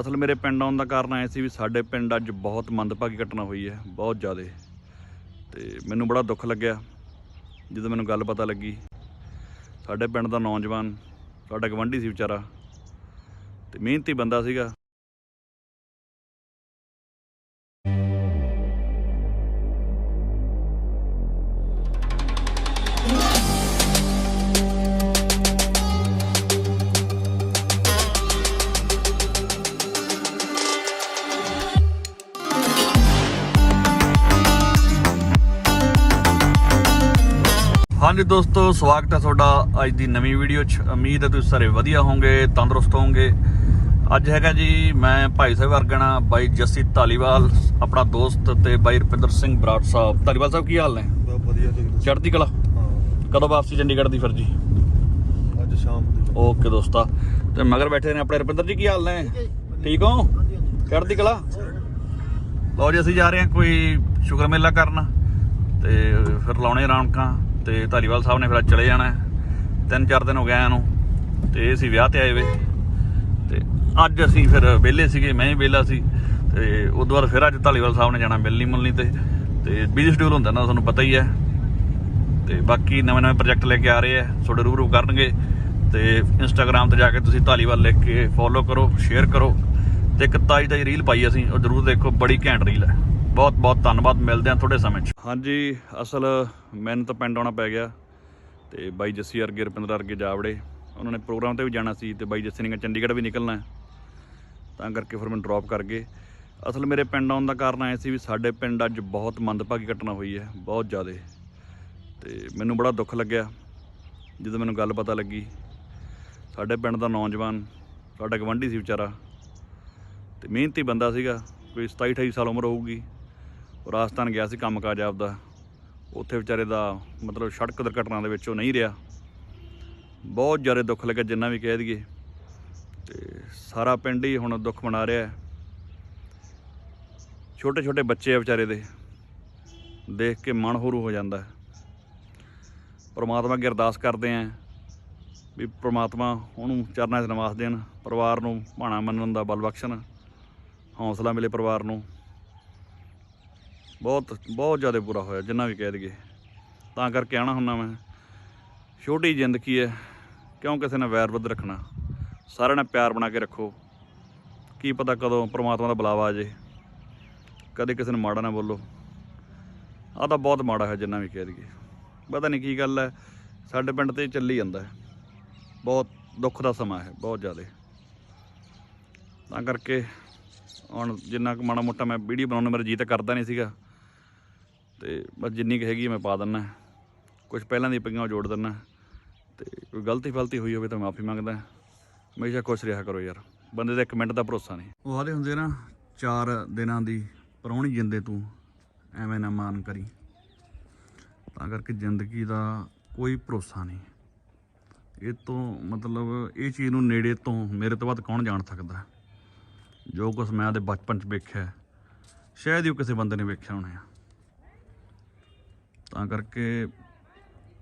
ਅਸਲ ਮੇਰੇ ਪਿੰਡ ਆਉਣ ਦਾ ਕਾਰਨ ਐ ਸੀ ਵੀ ਸਾਡੇ ਪਿੰਡ ਅੱਜ ਬਹੁਤ ਮੰਦਭਾਗੀ ਘਟਨਾ ਹੋਈ ਹੈ, ਬਹੁਤ ਜ਼ਿਆਦਾ। ਤੇ ਮੈਨੂੰ ਬੜਾ ਦੁੱਖ ਲੱਗਿਆ, ਜਦੋਂ ਮੈਨੂੰ ਗੱਲ ਪਤਾ ਲੱਗੀ। ਸਾਡੇ ਪਿੰਡ ਦਾ ਨੌਜਵਾਨ, ਸਾਡਾ ਗਵੰਡੀ ਸੀ ਵਿਚਾਰਾ। ਤੇ ਮਿਹਨਤੀ ਬੰਦਾ ਸੀਗਾ। ਹਾਂਜੀ ਦੋਸਤੋ ਸਵਾਗਤ ਹੈ ਤੁਹਾਡਾ ਅੱਜ ਦੀ ਨਵੀਂ ਵੀਡੀਓ 'ਚ। ਉਮੀਦ ਹੈ ਤੁਸੀਂ ਸਾਰੇ ਵਧੀਆ ਹੋਵੋਗੇ ਤੰਦਰੁਸਤ ਹੋਵੋਗੇ। ਅੱਜ ਹੈਗਾ ਜੀ ਮੈਂ ਭਾਈ ਸਾਹਿਬ ਵਰਗਣਾ ਬਾਈ ਜੱਸੀ ਧਾਲੀਵਾਲ ਆਪਣਾ ਦੋਸਤ ਤੇ ਬਾਈ ਰੁਪਿੰਦਰ ਸਿੰਘ ਬਰਾੜ ਸਾਹਿਬ। ਧਾਲੀਵਾਲ ਸਾਹਿਬ ਕੀ ਹਾਲ ਨੇ? ਬਹੁਤ ਵਧੀਆ ਚੜ੍ਹਦੀ ਕਲਾ? ਹਾਂ। ਕਦੋਂ ਵਾਪਸੀ ਚੰਡੀਗੜ੍ਹ ਦੀ ਫਿਰ ਜੀ? ਅੱਜ ਸ਼ਾਮ ਦੀ। ਓਕੇ ਦੋਸਤਾ। ਤੇ ਮਗਰ ਬੈਠੇ ਨੇ ਆਪਣੇ ਰੁਪਿੰਦਰ ਜੀ ਕੀ ਹਾਲ ਨੇ? ਠੀਕ ਹੋ ਚੜ੍ਹਦੀ ਕਲਾ? ਲਓ ਜੀ ਅਸੀਂ ਜਾ ਰਹੇ ਹਾਂ ਕੋਈ ਸ਼ੁਕਰ ਮੇਲਾ ਕਰਨ ਤੇ ਫਿਰ ਲਾਉਣੇ ਰੌਣਕਾਂ। ਤੇ ਧਾਲੀਵਾਲ ਸਾਹਿਬ ਨੇ ਫਿਰ ਅੱਜ ਚਲੇ ਜਾਣਾ। ਤਿੰਨ ਚਾਰ ਦਿਨ ਹੋ ਗਏ ਆਇਆਂ ਨੂੰ, ਤੇ ਇਹ ਸੀ ਵਿਆਹ ਤੇ ਆਏ ਵੇ। ਤੇ ਅੱਜ ਅਸੀਂ ਫਿਰ ਵਿਹਲੇ ਸੀਗੇ, ਮੈਂ ਵੀ ਵਿਹਲਾ ਸੀ, ਤੇ ਤੋਂ ਬਾਅਦ ਫਿਰ ਅੱਜ ਧਾਲੀਵਾਲ ਸਾਹਿਬ ਨੇ ਜਾਣਾ ਮਿਲਣੀ ਮੁਲਣੀ ਤੇ ਤੇ ਬਿਜ਼ੀ ਸ਼ਡਿਊਲ ਹੁੰਦਾ ਨਾ, ਤੁਹਾਨੂੰ ਪਤਾ ਹੀ ਹੈ। ਤੇ ਬਾਕੀ ਨਵੇਂ ਨਵੇਂ ਪ੍ਰੋਜੈਕਟ ਲੈ ਕੇ ਆ ਰਹੇ ਆ ਤੁਹਾਡੇ ਰੂਬਰੂ ਕਰਨਗੇ। ਤੇ ਇੰਸਟਾਗ੍ਰam ਤੇ ਜਾ ਕੇ ਤੁਸੀਂ ਧਾਲੀਵਾਲ ਲਿਖ ਕੇ ਫੋਲੋ ਕਰੋ ਸ਼ੇਅਰ ਕਰੋ। ਤੇ ਇੱਕ ਤਾਜੀ ਤਾਜੀ ਰੀਲ ਪਾਈ ਅਸੀਂ, ਉਹ ਜਰੂਰ ਦੇਖੋ, ਬੜੀ ਘੈਂਟ ਰੀਲ ਹੈ। ਬਹੁਤ ਬਹੁਤ ਧੰਨਵਾਦ, ਮਿਲਦੇ ਹਾਂ ਥੋੜੇ ਸਮੇਂ 'ਚ। ਹਾਂਜੀ, ਅਸਲ ਮੈਨੂੰ ਤਾਂ ਪਿੰਡ ਆਉਣਾ ਪੈ ਗਿਆ ਤੇ ਬਾਈ ਜੱਸੀ ਅਰਗੇ ਰੁਪਿੰਦਰ ਅਰਗੇ ਜਾਵੜੇ, ਉਹਨਾਂ ਨੇ ਪ੍ਰੋਗਰਾਮ ਤੇ ਵੀ ਜਾਣਾ ਸੀ ਤੇ ਬਾਈ ਜੱਸੀ ਨੇ ਚੰਡੀਗੜ੍ਹ ਵੀ ਨਿਕਲਣਾ ਤਾਂ ਕਰਕੇ ਫਿਰ ਮੈਨੂੰ ਡ੍ਰੌਪ ਕਰ ਗਏ। ਅਸਲ ਮੇਰੇ ਪਿੰਡ ਆਉਣ ਦਾ ਕਾਰਨ ਐ ਸੀ ਵੀ ਸਾਡੇ ਪਿੰਡ ਅੱਜ ਬਹੁਤ ਮੰਦਭਾਗੀ ਘਟਨਾ ਹੋਈ ਹੈ, ਬਹੁਤ ਜ਼ਿਆਦਾ। ਤੇ ਮੈਨੂੰ ਬੜਾ ਦੁੱਖ ਲੱਗਿਆ, ਜਦੋਂ ਮੈਨੂੰ ਗੱਲ ਪਤਾ ਲੱਗੀ। ਸਾਡੇ ਪਿੰਡ ਦਾ ਨੌਜਵਾਨ, ਸਾਡਾ ਗਵੰਡੀ ਸੀ ਵਿਚਾਰਾ। ਤੇ ਮਿਹਨਤੀ ਬੰਦਾ ਸੀਗਾ, ਕੋਈ 27 28 ਸਾਲ ਉਮਰ ਹੋਊਗੀ। ਰਾਜਸਥਾਨ ਗਿਆ ਸੀ ਕੰਮਕਾਜ ਆਪਦਾ। ਉੱਥੇ ਵਿਚਾਰੇ ਦਾ ਮਤਲਬ ਸੜਕ ਦੁਰਘਟਨਾ ਦੇ ਵਿੱਚ ਉਹ ਨਹੀਂ ਰਿਹਾ। ਬਹੁਤ ਜ਼ਿਆਦਾ ਦੁੱਖ ਲੱਗਿਆ ਜਿੰਨਾ ਵੀ ਕਹਿ ਦਈਏ। ਤੇ ਸਾਰਾ ਪਿੰਡ ਹੀ ਹੁਣ ਦੁੱਖ ਮਨਾ ਰਿਹਾ ਛੋਟੇ ਛੋਟੇ ਬੱਚੇ ਆ ਵਿਚਾਰੇ ਦੇ। ਦੇਖ ਕੇ ਮਨ ਹੋਰੂ ਹੋ ਜਾਂਦਾ ਹੈ। ਪ੍ਰਮਾਤਮਾ ਅੱਗੇ ਅਰਦਾਸ ਕਰਦੇ ਆਂ ਵੀ ਪ੍ਰਮਾਤਮਾ ਉਹਨੂੰ ਚਰਨਾਂ 'ਚ ਨਿਵਾਸ ਦੇਣ, ਪਰਿਵਾਰ ਨੂੰ ਭਾਣਾ ਮੰਨਣ ਦਾ ਬਲ ਬਖਸ਼ਣ, ਹੌਸਲਾ ਮਿਲੇ ਪਰਿਵਾਰ ਨੂੰ। ਬਹੁਤ ਬਹੁਤ ਜ਼ਿਆਦਾ ਬੁਰਾ ਹੋਇਆ, ਜਿੰਨਾ ਵੀ ਕਹਿ ਦਈਏ। ਤਾਂ ਕਰਕੇ ਆਣਾ ਹੁੰਨਾ ਮੈਂ। ਛੋਟੀ ਜ਼ਿੰਦਗੀ ਹੈ, ਕਿਉਂ ਕਿਸੇ ਨਾਲ ਵੈਰ ਵਿਰੋਧ ਰੱਖਣਾ? ਸਾਰਿਆਂ ਨਾਲ ਪਿਆਰ ਬਣਾ ਕੇ ਰੱਖੋ। ਕੀ ਪਤਾ ਕਦੋਂ ਪ੍ਰਮਾਤਮਾ ਦਾ ਬੁਲਾਵਾ ਆ ਜੇ। ਕਦੇ ਕਿਸੇ ਨੂੰ ਮਾੜਾ ਨਾ ਬੋਲੋ। ਆਹ ਤਾਂ ਬਹੁਤ ਮਾੜਾ ਹੈ ਜਿੰਨਾ ਵੀ ਕਹਿ ਦਈਏ। ਪਤਾ ਨਹੀਂ ਕੀ ਗੱਲ ਹੈ, ਸਾਡੇ ਪਿੰਡ ਤੇ ਚੱਲੀ ਜਾਂਦਾ ਬਹੁਤ ਦੁੱਖ ਦਾ ਸਮਾਂ ਹੈ, ਬਹੁਤ ਜ਼ਿਆਦਾ। ਤਾਂ ਕਰਕੇ ਹੁਣ ਜਿੰਨਾ ਕੁ ਮਾੜਾ ਮੋਟਾ ਮੈਂ ਵੀਡੀਓ ਬਣਾਉਣ ਮੇਰਾ ਜੀ ਤਾਂ ਕਰਦਾ ਨਹੀਂ ਸੀਗਾ। ਤੇ ਬਸ ਜਿੰਨੀ ਕੁ ਹੈਗੀ ਮੈਂ ਪਾ ਦਿੰਦਾ ਕੁਝ ਪਹਿਲਾਂ ਦੀ ਪਈਆਂ ਉਹ ਜੋੜ ਦਿੰਦਾ ਤੇ ਕੋਈ ਗਲਤੀ ਫਲਤੀ ਹੋਈ ਹੋਵੇ ਤਾਂ ਮਾਫੀ ਮੰਗਦਾ। ਹਮੇਸ਼ਾ ਖੁਸ਼ ਰਿਹਾ ਕਰੋ ਯਾਰ। ਬੰਦੇ ਦਾ ਇੱਕ ਮਿੰਟ ਦਾ ਭਰੋਸਾ ਨਹੀਂ। ਉਹ ਆਦੇ ਹੁੰਦੇ ਨਾ, ਚਾਰ ਦਿਨਾਂ ਦੀ ਪਰੌਣੀ ਜਿੰਦੇ ਤੂੰ, ਐਵੇਂ ਨਾ ਮਾਨ ਕਰੀ। ਤਾਂ ਕਰਕੇ ਜ਼ਿੰਦਗੀ ਦਾ ਕੋਈ ਭਰੋਸਾ ਨਹੀਂ। ਇਹ ਤੋਂ ਮਤਲਬ ਇਹ ਚੀਜ਼ ਨੂੰ ਨੇੜੇ ਤੋਂ ਮੇਰੇ ਤੋਂ ਵੱਧ ਕੌਣ ਜਾਣ ਸਕਦਾ? ਜੋ ਕੁਛ ਮੈਂ ਉਹਦੇ ਬਚਪਨ 'ਚ ਵੇਖਿਆ ਸ਼ਾਇਦ ਹੀ ਉਹ ਕਿਸੇ ਬੰਦੇ ਨੇ ਵੇਖਿਆ ਹੋਣਾ ਤਾਂ ਕਰਕੇ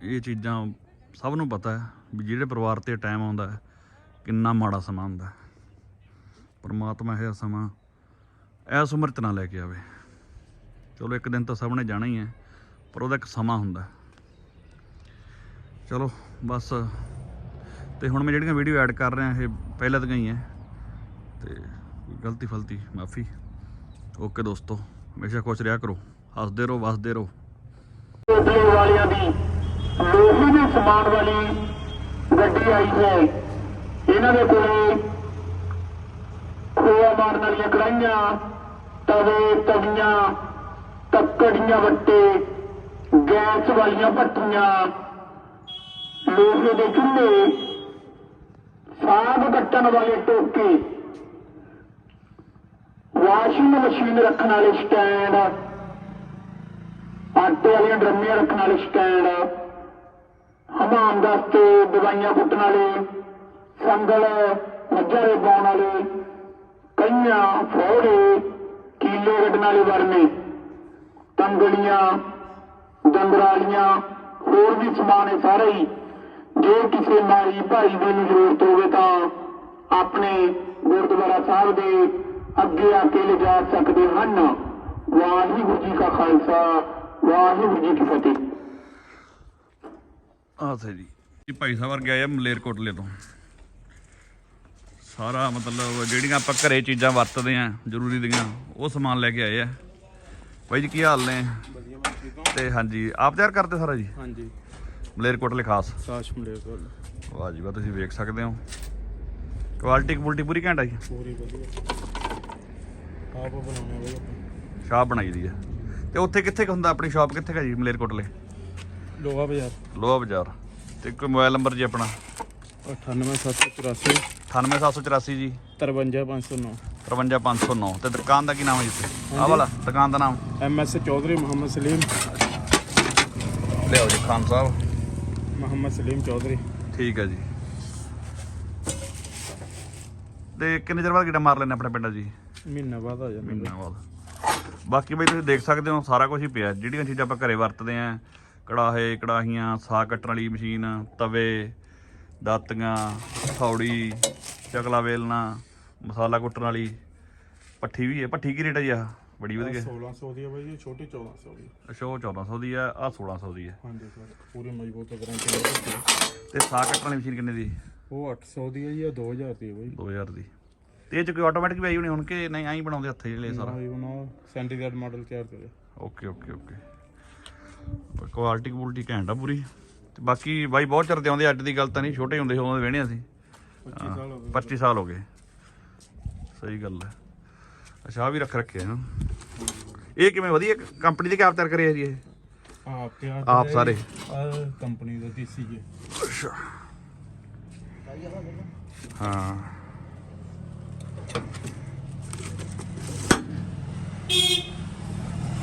ਇਹ ਚੀਜ਼ਾਂ ਸਭ ਨੂੰ ਪਤਾ ਹੈ ਵੀ ਜਿਹੜੇ ਪਰਿਵਾਰ ਤੇ ਟਾਈਮ ਆਉਂਦਾ ਹੈ, ਕਿੰਨਾ ਮਾੜਾ ਸਮਾਂ ਹੁੰਦਾ ਹੈ। ਪਰਮਾਤਮਾ ਇਹ ਸਮਾਂ ਐਸ ਉਮਰ 'ਚ ਨਾ ਲੈ ਕੇ ਆਵੇ। ਚਲੋ ਇੱਕ ਦਿਨ ਤਾਂ ਸਭ ਨੇ ਜਾਣਾ ਹੀ ਹੈ, ਪਰ ਉਹਦਾ ਇੱਕ ਸਮਾਂ ਹੁੰਦਾ ਚਲੋ ਬਸ, ਤੇ ਹੁਣ ਮੈਂ ਜਿਹੜੀਆਂ ਵੀਡੀਓ ਐਡ ਕਰ ਰਿਹਾ, ਇਹ ਪਹਿਲਾਂ ਤੋਂ ਹੀ ਹੈ, ਤੇ ਗਲਤੀ ਫਲਤੀ, ਮਾਫੀ। ਓਕੇ ਦੋਸਤੋ, ਹਮੇਸ਼ਾ ਖੁਸ਼ ਰਿਹਾ ਕਰੋ। ਹੱਸਦੇ ਰਹੋ, ਵਸਦੇ ਰਹੋ। ਕੋਟਲੇ ਵਾਲਿਆਂ ਦੀ ਲੋਹੇ ਦੇ ਸਮਾਨ ਵਾਲੀ ਗੱਡੀ ਆਈ ਹੈ। ਇਹਨਾਂ ਦੇ ਕੋਲੇ ਖੋਆ ਮਾਰਨ ਵਾਲੀਆਂ ਕੜਾਈਆਂ ਤਵੇ, ਤਵੀਆਂ, ਤੱਕੜੀਆਂ ਵੱਟੇ, ਗੈਸ ਵਾਲੀਆਂ ਭੱਠੀਆਂ, ਲੋਹੇ ਦੇ ਚੁੱਲ੍ਹੇ, ਸਾਗ ਕੱਟਣ ਵਾਲੇ ਟੋਕੇ। ਵਾਸ਼ਿੰਗ ਮਸ਼ੀਨ ਰੱਖਣ ਵਾਲੇ ਸਟੈਂਡ ਆਟੇ ਵਾਲੀਆਂ ਡਰਮੀਆਂ ਰੱਖਣ ਵਾਲੇ ਸਟੈਂਡ ਹਮਾਮ ਦਸਤੇ ਦਵਾਈਆਂ ਕੁੱਟਣ ਵਾਲੇ, ਸੰਗਲ, ਮੱਝਾਂ ਪਾਉਣ ਵਾਲੇ, ਕਈਆਂ ਫੋੜੇ, ਕੀਲੇ ਕੱਢਣ ਵਾਲੇ ਵਰਨੇ ਤੰਗਲੀਆਂ ਦੰਦਰਾਲੀਆਂ, ਹੋਰ ਵੀ ਸਮਾਨ ਹੈ ਸਾਰੇ ਹੀ। ਜੇ ਕਿਸੇ ਮਾਈ ਭਾਈ ਦੀ ਨੂੰ ਜ਼ਰੂਰਤ ਹੋਵੇ ਤਾਂ ਆਪਣੇ ਗੁਰਦੁਆਰਾ ਸਾਹਿਬ ਦੇ ਅੱਗੇ ਆ ਕੇ ਲਿਜਾ ਸਕਦੇ ਹਨ। ਵਾਹਿਗੁਰੂ ਜੀ ਕਾ ਖਾਲਸਾ ਵਾਹਿਗੁਰੂ ਜੀ ਕੀ ਫਤਿਹ। ਆਹ ਜੀ। ਇਹ ਭਾਈ ਸਾਹਿਬ ਵਰਗੇ ਆਏ ਆ ਮਲੇਰਕੋਟਲੇ ਤੋਂ। ਸਾਰਾ ਮਤਲਬ ਜਿਹੜੀਆਂ ਆਪਾਂ ਘਰੇ ਚੀਜ਼ਾਂ ਵਰਤਦੇ ਆ ਜ਼ਰੂਰੀ ਦੀਆਂ ਉਹ ਸਮਾਨ ਲੈ ਕੇ ਆਏ ਆ। ਭਾਈ ਜੀ ਕੀ ਹਾਲ ਨੇ? ਤੇ ਹਾਂਜੀ ਆਪ ਤਿਆਰ ਕਰਦੇ ਸਾਰਾ ਜੀ? ਹਾਂਜੀ। ਮਲੇਰਕੋਟਲੇ ਖਾਸ? ਸਾਸ਼ ਮਲੇ ਕੋਲ ਵਾਹ ਜੀ ਵਾਹ ਤੁਸੀਂ ਵੇਖ ਸਕਦੇ ਹੋ। ਕੁਆਲਿਟੀ ਕੁਆਲਿਟੀ ਪੂਰੀ ਘੈਂਟ ਆ ਜੀ? ਪੂਰੀ ਵਧੀਆ। ਆਪ ਬਣਾਉਣੇ ਬਈ ਆਪਾਂ। ਸ਼ਾਪ ਬਣਾਈ ਦੀ ਹੈ ਤੇ ਉੱਥੇ ਕਿੱਥੇ ਕੁ ਹੁੰਦਾ ਆਪਣੀ ਸ਼ਾਪ? ਕਿੱਥੇ ਕਾ ਜੀ ਮਲੇਰਕੋਟਲੇ? ਲੋਹਾ ਬਾਜ਼ਾਰ। ਲੋਹਾ ਬਾਜ਼ਾਰ। ਤੇ ਕੋਈ ਮੋਬਾਈਲ ਨੰਬਰ ਜੀ ਆਪਣਾ? 98784 98784 ਜੀ। 53509 53509 ਤੇ ਦੁਕਾਨ ਦਾ ਕੀ ਨਾਮ ਹੈ ਜੀ ਆਹ ਵਾਲਾ ਦੁਕਾਨ ਦਾ ਨਾਮ? M S Chaudhary Mohammad Salim. ਲਿਆਓ ਜੀ ਖਾਨ ਸਾਹਿਬ। ਮੁਹੰਮਦ ਸਲੀਮ ਚੌਧਰੀ। ਠੀਕ ਹੈ ਜੀ। ਤੇ ਕਿੰਨੇ ਚਿਰ ਬਾਅਦ ਕਿਹੜਾ ਮਾਰ ਲੈਣੇ ਆਪਣੇ ਪਿੰਡਾਂ ਜੀ? ਮਹੀਨਾ ਬਾਅਦ ਆ ਜਾਂਦਾ ਮਹੀਨਾ ਬਾਅਦ। ਬਾਕੀ ਬਈ ਤੁਸੀਂ ਦੇਖ ਸਕਦੇ ਹੋ ਸਾਰਾ ਕੁਝ ਹੀ ਪਿਆ। ਜਿਹੜੀਆਂ ਚੀਜ਼ਾਂ ਆਪਾਂ ਘਰੇ ਵਰਤਦੇ ਆਂ ਕੜਾਹੇ ਕੜਾਹੀਆਂ ਸਾਗ ਕੱਟਣ ਵਾਲੀ ਮਸ਼ੀਨ ਤਵੇ ਦਾਤੀਆਂ ਥੌੜੀ ਚਕਲਾ ਵੇਲਣਾ ਮਸਾਲਾ ਕੁੱਟਣ ਵਾਲੀ ਪੱਠੀ ਵੀ ਹੈ। ਪੱਠੀ ਕੀ ਰੇਟ ਹੈ ਜੀ ਆ ਬੜੀ ਵਧੀਆ। 1600 ਦੀ ਹੈ ਬਾਈ ਇਹ ਛੋਟੀ 1400 ਦੀ। ਅੱਛਾ ਉਹ 1400 ਦੀ ਆ ਆ 1600 ਦੀ ਹੈ ਹਾਂਜੀ ਸਰ ਪੂਰੀ ਮਜ਼ਬੂਤ ਗਾਰੰਟੀ ਤੇ ਸਾਗ ਕੱਟਣ ਵਾਲੀ ਮਸ਼ੀਨ ਕਿੰਨੇ ਦੀ? ਉਹ 800 ਦੀ ਹੈ ਜੀ ਇਹ 2000 ਦੀ ਹੈ ਬਾਈ। 2000 ਦੀ। ਤੇ ਇਹ ਚ ਕੋਈ ਆਟੋਮੈਟਿਕ ਵੀ ਆਈ ਹੋਣੀ ਹੁਣ ਕਿ ਨਹੀਂ ਐਂ ਬਣਾਉਂਦੇ ਹੱਥੇ ਜਿਹੜੇ ਸਾਰਾ ਹਾਂ ਉਹਨਾਂ ਸੈਂਟੀਗ੍ਰੇਡ ਮਾਡਲ ਤਿਆਰ ਕਰੇ okay okay okay quality quality ਘੈਂਟ ਆ ਪੂਰੀ। ਤੇ ਬਾਕੀ ਬਾਈ ਬਹੁਤ ਚਿਰ ਦੇ ਆਉਂਦੇ ਅੱਜ ਦੀ ਗੱਲ ਤਾਂ ਨਹੀਂ ਛੋਟੇ ਹੁੰਦੇ ਸੀ ਉਦੋਂ ਦੇ ਵੇਹਣੇ ਸੀ 25 ਸਾਲ ਹੋ ਗਏ। 25 ਸਾਲ ਹੋ ਗਏ। ਸਹੀ ਗੱਲ ਹੈ ਅੱਛਾ ਆਹ ਵੀ ਰੱਖ ਰੱਖਿਆ ਹਾਂ ਇਹ ਕਿਵੇਂ ਵਧੀਆ ਕੰਪਨੀ ਦੇ ਕਿਆ ਤਿਆਰ ਕਰੇ ਆ ਜੀ ਇਹ? ਆਪ ਤਿਆਰ ਆਪ ਸਾਰੇ? ਆ ਕੰਪਨੀ ਦਾ ਦੇਸੀ ਜੀ। ਅੱਛਾ। ਹਾਂ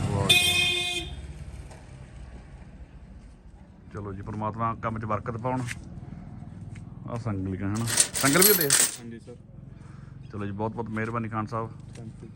ਵਾਹ ਜੀ। ਚਲੋ ਜੀ ਪ੍ਰਮਾਤਮਾ ਕੰਮ 'ਚ ਬਰਕਤ ਪਾਉਣ। ਆ ਸੰਗਲੀਆਂ ਹਨ? ਸੰਗਲ ਵੀ ਹੁੰਦੇ ਆ? ਹਾਂਜੀ ਸਰ। ਚਲੋ ਜੀ ਬਹੁਤ ਬਹੁਤ ਮਿਹਰਬਾਨੀ ਖਾਨ ਸਾਹਿਬ। Thank you